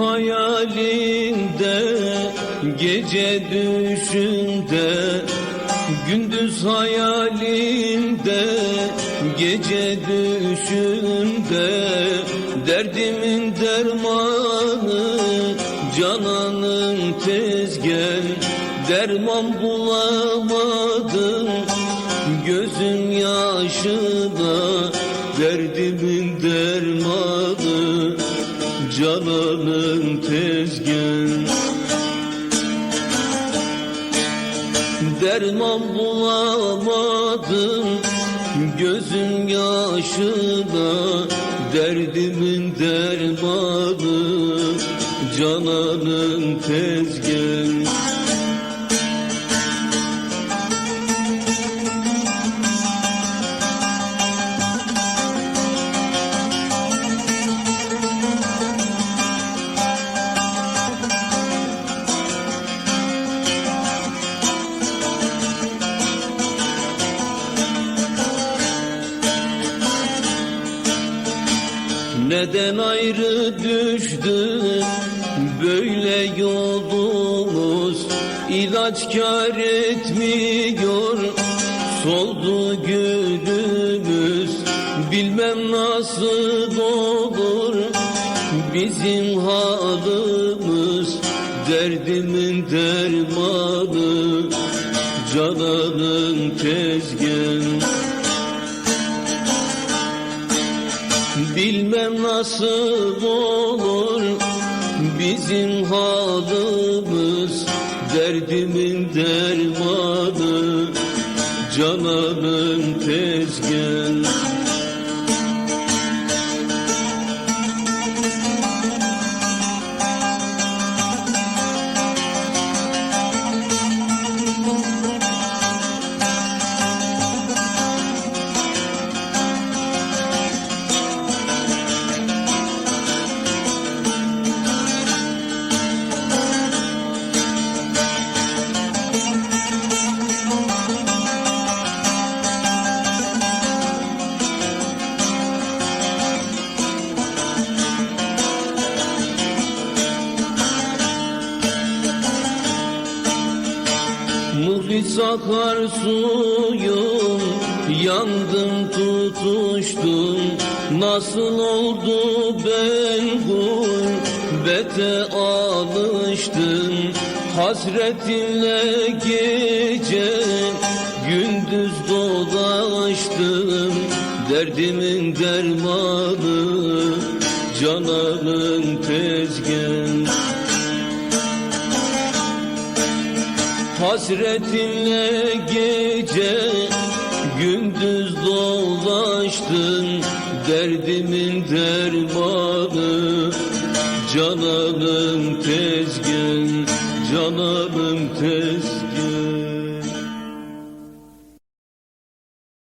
hayalinde Gece düşünde Gündüz hayalinde Gece düşünde Derdimin dermanı Cananın tezgah Derman bulamadım Gözüm yaşına Derdimin dermanı Cananın tezgah Derman bulamadım Gözüm yaşına Derdimin dermanı Cananın tezgah Neden ayrı düştü böyle yolumuz? İlaç kar etmiyor soldu günümüz. Bilmem nasıl olur bizim halımız. Derdimin dermanı cananın tezgahı Bilmem nasıl olur bizim halımız Derdimin dermanı cananın tezgahı Muhlis akar suyum Yandım tutuştum. Nasıl oldu ben gurbete alıştım. Hasretinle gece gündüz dolaştım. Derdimin dermanı cananın tezgahı Hasretinle gece gündüz dolaştın Derdimin dermanı. Cananın tezgah Cananın tezgah